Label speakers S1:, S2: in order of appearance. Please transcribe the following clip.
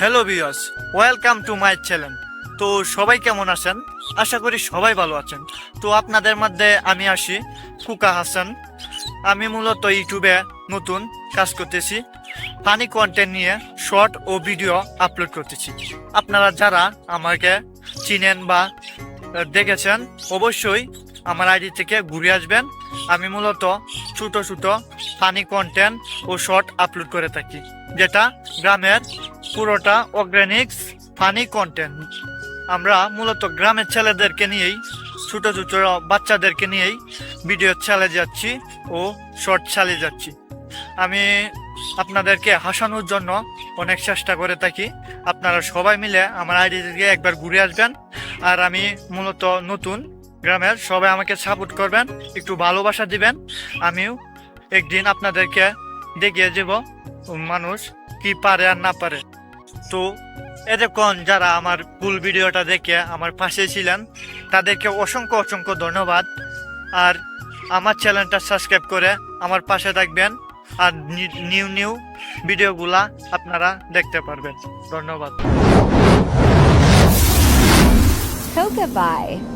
S1: Hello viewers welcome to my channel তো সবাই কেমন আছেন? আশা করি সবাই ভালো আছেন। তো আপনাদের মধ্যে আমি আসি কুকা হাসান। আমি মূলত ইউটিউবে নতুন কাজ করতেছি ফানি কন্টেন্ট নিয়ে শর্ট ও ভিডিও আপলোড করতেছি। আপনারা যারা আমাকে চিনেন বা দেখেছেন, অবশ্যই আমার আইডি থেকে ঘুরে আসবেন। আমি মূলত ছোট ছোট ফানি কন্টেন্ট ও শর্ট আপলোড করে থাকি, যেটা গ্রামের পুরোটা অর্গানিক্স ফানি কন্টেন্ট আমরা মূলত গ্রামের ছেলেদেরকে নিয়েই, ছোট ছোট বাচ্চাদেরকে নিয়েই ভিডিও চালিয়ে যাচ্ছি ও শর্ট চালিয়ে যাচ্ছি। আমি আপনাদেরকে হাসানোর জন্য অনেক চেষ্টা করে থাকি। আপনারা সবাই মিলে আমার আইডি থেকে একবার ঘুরে আসবেন। আর আমি মূলত নতুন গ্রামের, সবাই আমাকে সাপোর্ট করবেন, একটু ভালোবাসা দিবেন। আমিও একদিন আপনাদেরকে দেখিয়ে যাব মানুষ কি পারে আর না পারে। তো এতক্ষণ যারা আমার ফুল ভিডিওটা দেখে আমার পাশে ছিলেন, তাদেরকে অসংখ্য অসংখ্য ধন্যবাদ। আর আমার চ্যানেলটা সাবস্ক্রাইব করে আমার পাশে থাকবেন, আর নিউ নিউ ভিডিওগুলা আপনারা দেখতে পারবেন। ধন্যবাদ।
S2: Coca Bye.